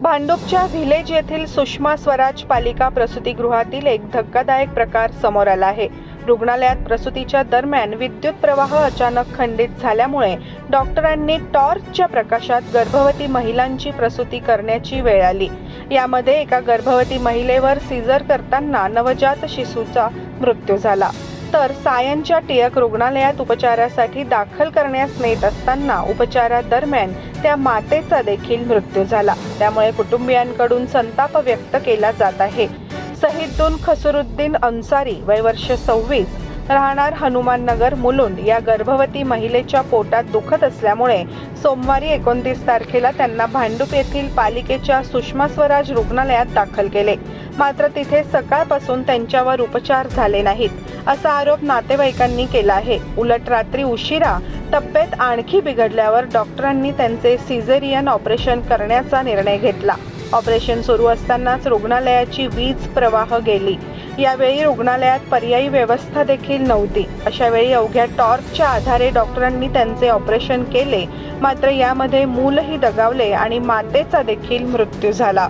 भांडूपच्या village येथील सुषमा स्वराज पालिका प्रसूतीगृहातील एक धक्कादायक प्रकार समोर आला आहे. रुग्णालयात प्रसूतीच्या दरम्यान विद्युत प्रवाह अचानक खंडित झाल्यामुळे डॉक्टरांनी टॉर्चच्या प्रकाशात गर्भवती महिलांची प्रसूती करण्याची वेळ आली. यामध्ये एका गर्भवती महिलेवर सीझर करताना नवजात शिशूचा मृत्यू झाला. तर सायनच्या टिळक रुग्णालयात उपचारासाठी दाखल करण्यास नेत असताना उपचारादरम्यान त्या मातेचा देखील मृत्यू झाला. त्यामुळे कुटुंबियांकडून संताप व्यक्त केला जात आहे. सहिदुन खसरुद्दीन अन्सारी वय वर्ष सव्वीस राहणार हनुमान नगर मुलुंड या गर्भवती महिलेच्या पोटात दुखत असल्यामुळे सोमवारी एकोणतीस तारखेला त्यांना भांडूप येथील पालिकेच्या सुषमा स्वराज रुग्णालयात दाखल केले. मात्र तिथे सकाळपासून त्यांच्यावर उपचार झाले नाहीत. असा आरोप नातेवाईकांनी केला आहे. उलट रात्री उशिरा तब्येत आणखी बिघडल्यावर डॉक्टरांनी त्यांचे सिझेरियन ऑपरेशन करण्याचा निर्णय घेतला. ऑपरेशन सुरू असतानाच रुग्णालयाची वीज प्रवाह गेली. यावेळी रुग्णालयात पर्यायी व्यवस्था देखील नव्हती. अशा वेळी अवघ्या टॉर्चच्या आधारे डॉक्टरांनी त्यांचे ऑपरेशन केले. मात्र यामध्ये मूलही दगावले आणि मातेचा देखील मृत्यू झाला.